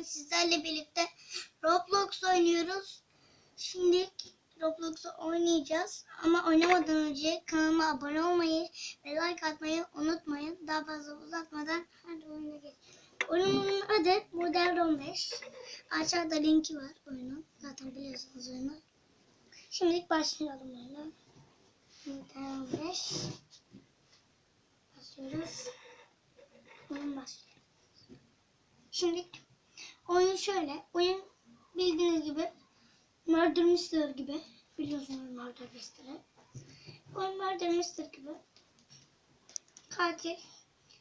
bugün sizlerle birlikte Roblox oynuyoruz. Şimdi Roblox'u oynayacağız. Ama oynamadan önce kanalıma abone olmayı ve like atmayı unutmayın. Daha fazla uzatmadan hadi oyuna geç. Oyunun adı Modern 15. Aşağıda linki var oyunun. Zaten biliyorsunuz oyunu. Şimdi başlayalım oyuna. Modern 15. Başlıyoruz. Oyun başlıyor. Şimdi oyun şöyle. Oyun bildiğiniz gibi Murder Mystery gibi. Biliyorsunuz Murder Mystery. Oyun Murder Mystery gibi. Katil.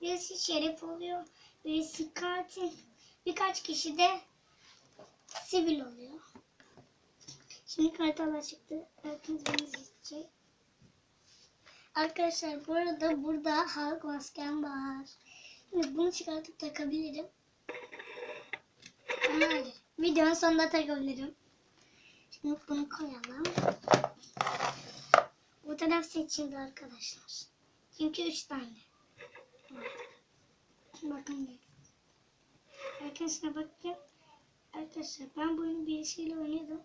Birisi şerif oluyor. Birisi katil. Birkaç kişi de sivil oluyor. Şimdi kartalar çıktı. Herkes beni seçecek. Arkadaşlar bu arada burada halk maskem var. Şimdi bunu çıkartıp takabilirim. Videonun sonunda takabilirim. Şimdi bunu koyalım. Bu taraf seçildi arkadaşlar. Çünkü üç tane. Bakın bir. Arkadaşlar bakın. Arkadaşlar ben bu oyunu birisiyle oynuyordum.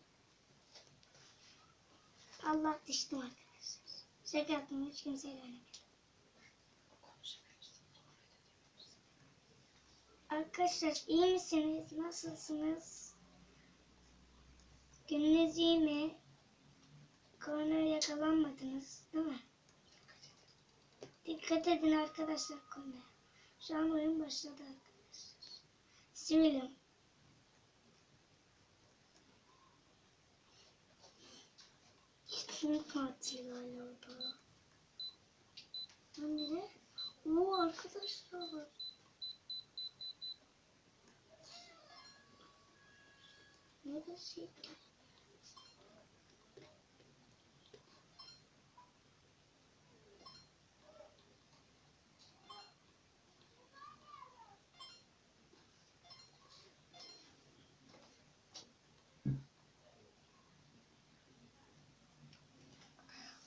Allah düştüm arkadaşlar. Şaka yaptım hiç kimseyle oynamadım. Arkadaşlar iyi misiniz? Nasılsınız? Gününüz iyi mi? Korona yakalanmadınız değil mi? Dikkat edin arkadaşlar konuya. Şu an oyun başladı arkadaşlar. Sivilim. Kim katil orada? Lan nere? Oo arkadaşlar.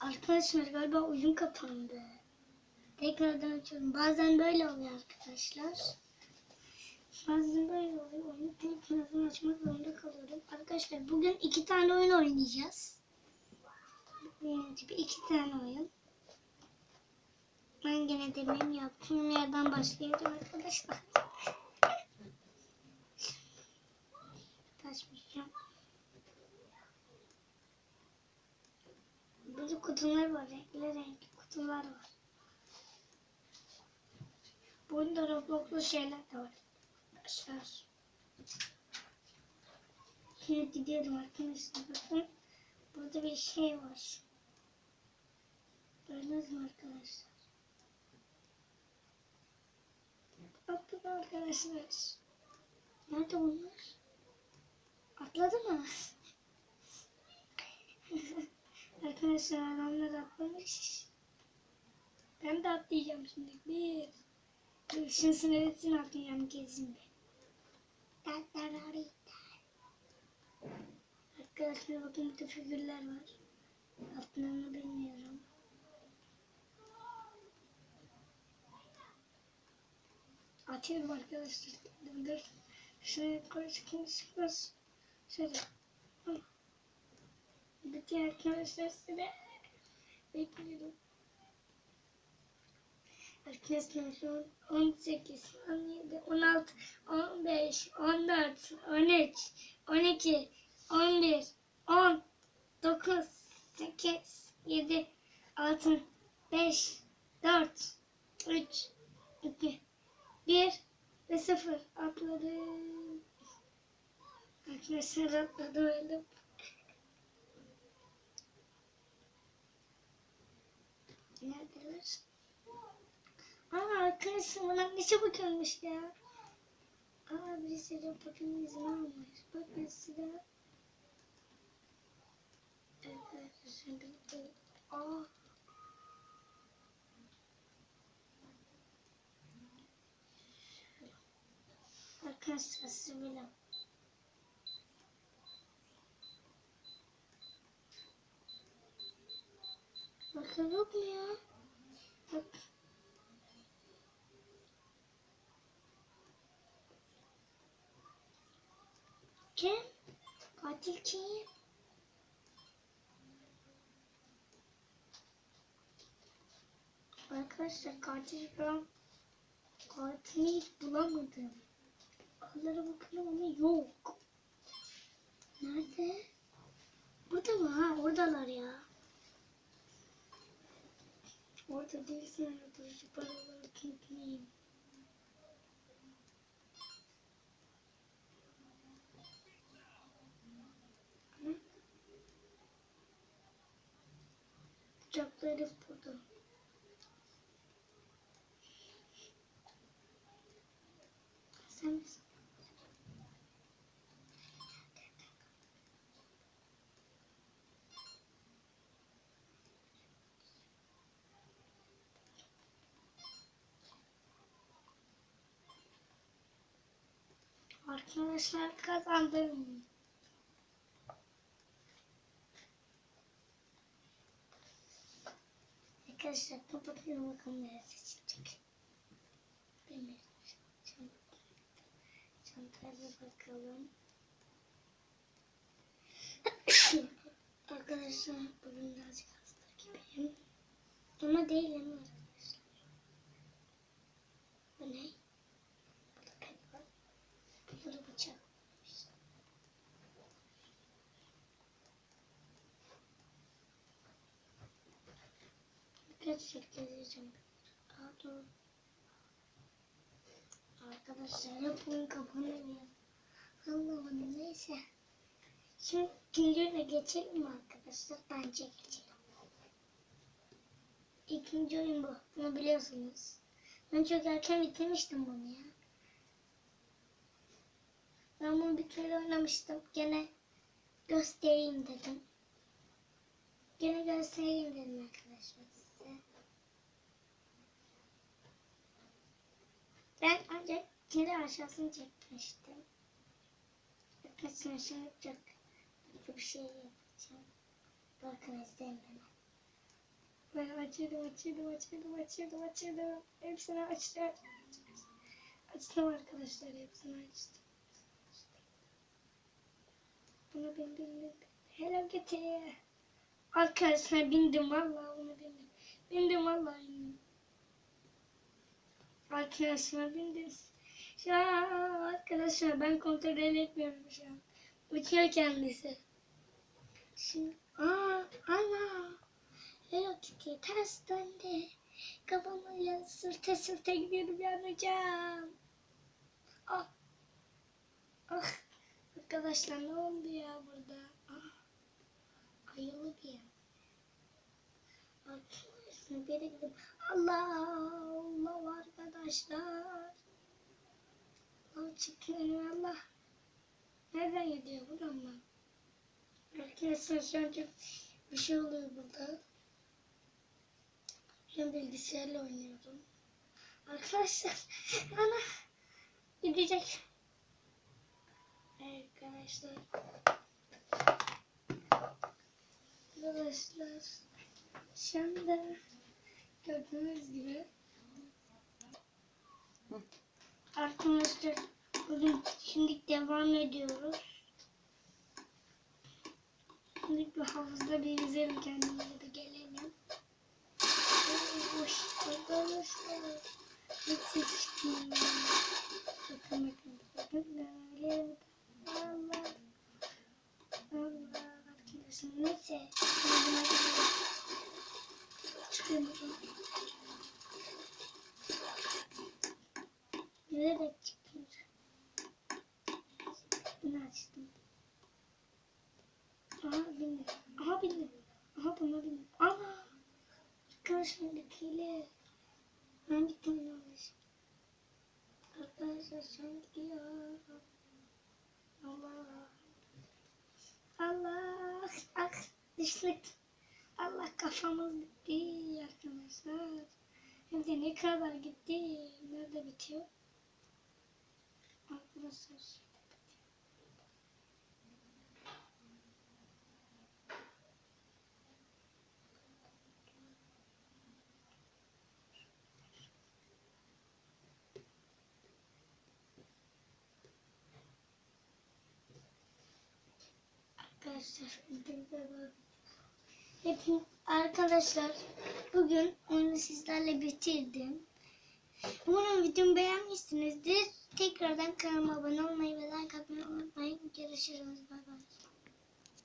Arkadaşlar galiba oyun kapandı. Tekrardan açıyorum. Bazen böyle oluyor arkadaşlar. Bazen böyle oluyor. Oyunu tekrardan açmak zorunda kalıyorum. Arkadaşlar bugün iki tane oyun oynayacağız. Benim gibi iki tane oyun. Ben gene demin yaptığım yerden başlayacağım arkadaşlar. Taşmayacağım. Burada kutular var. Renkli renkli kutular var. Bunda Roblox'lu şeyler de var. Arkadaşlar. Şimdi gidiyorum arkadaşlar. Bakın. Burada bir şey var. Gördünüz mü arkadaşlar? Bakın arkadaşlar. Nerede bunlar? Atladı mı? Arkadaşlar adamlar atlamış. Ben de atlayacağım şimdi. Bir. Dur şimdi sınırısını atlayacağım kesin. Arkadaşlar bakın burada figürler var. Adlarını bilmiyorum. Atıyorum arkadaşlar. Dur. Şuraya koy çıkın çıkmaz. Şöyle. Bütün arkadaşlar size bekliyorum. Arkadaşlar şu an 18, 17, 16, 15, 14, 13, 12, 11, 10, 9, 8, 7, 6, 5, 4, 3, 2, 1 ve 0 atladım. Arkadaşlar atladım. Neredeler? Aa arkadaşlar bunlar ne çabuk ölmüş ya. Aa birisi de paketini izin almış. Bakın size. Evet arkadaşlar bitti. Aa. Arkadaşlar sivilim. Bakın yok mu ya? Bak. Kim? Katil kim? Arkadaşlar katil falan katili bulamadım. Onlara bakıyorum ama yok. Nerede? Burada mı? Ha oradalar ya. Orada değilsin. Dur şu paraları kilitleyeyim. Bıçakları burada. Sen misin? Arkadaşlar kazandım. Arkadaşlar kapatıyorum bakalım nereye seçilecek. Bilmiyorum. Çantaya bakalım. arkadaşlar bugün birazcık hasta gibiyim. Ama değilim arkadaşlar. Bu ne? Burada pet var. Burada bıçak. Gezeceğim. Aa dur. Arkadaşlar hep oyun kapanıyor. Allah'ım neyse. Şimdi oyuna geçelim mi arkadaşlar? Bence geçelim. İkinci oyun bu. Bunu biliyorsunuz. Ben çok erken bitirmiştim bunu ya. Ben bunu bir kere oynamıştım. Gene göstereyim dedim. Gene göstereyim dedim arkadaşlar. Ben ancak kendi aşağısını çekmiştim. Arkadaşlar şimdi çok bir şey yapacağım. Bakın izleyin beni. Ben açıyordum, açıyordum, açıyordum, açıyordum, açıyordum. Hepsini açtım. Açtım arkadaşlar, hepsini açtım. Buna bin bin bin. Hello Kitty. Arkadaşlar bindim vallahi bunu bindim. Bindim vallahi bindim. Arkadaşlar bindim. Şu an arkadaşlar ben kontrol etmiyorum şu an. Uçuyor kendisi. Şimdi aa ana. Hello Kitty ters döndü. Kafamı sürte sürte gidiyorum yanacağım. Ah. Ah. Arkadaşlar ne oldu ya burada? Ah. Ayılı bir yer. Arkadaşlar bir Allah Allah arkadaşlar. Allah çıkıyor Allah. Nereden gidiyor buradan mı? Arkadaşlar şu an çok bir şey oluyor burada. Ben bilgisayarla oynuyorum. Arkadaşlar ana gidecek. Arkadaşlar. Arkadaşlar. Anda gördüğünüz gibi Arkadaşlar bugün şimdi devam ediyoruz. Şimdi bir havuzda bir yüzelim kendimize bir gelelim. Arkadaşlar. Hiç seçtim. Bakın bakın. Bakın böyle. Allah. Allah. Arkadaşlar neyse. Çıkıyorum. Nereye çıktım? Bunu açtım. Aha bindim. Aha bindim. Bindim. Ana. Karşımdakiyle. Ben gittim yanlış. Arkadaşlar sen gidiyor. Allah. Allah. Ah düştük. Allah kafamız gitti arkadaşlar. Hem de ne kadar gitti. Nerede bitiyor? Arkadaşlar. Arkadaşlar. Hepin arkadaşlar bugün oyunu sizlerle bitirdim. Umarım videomu beğenmişsinizdir. Tekrardan kanalıma abone olmayı ve like atmayı unutmayın. Görüşürüz. Bay bay.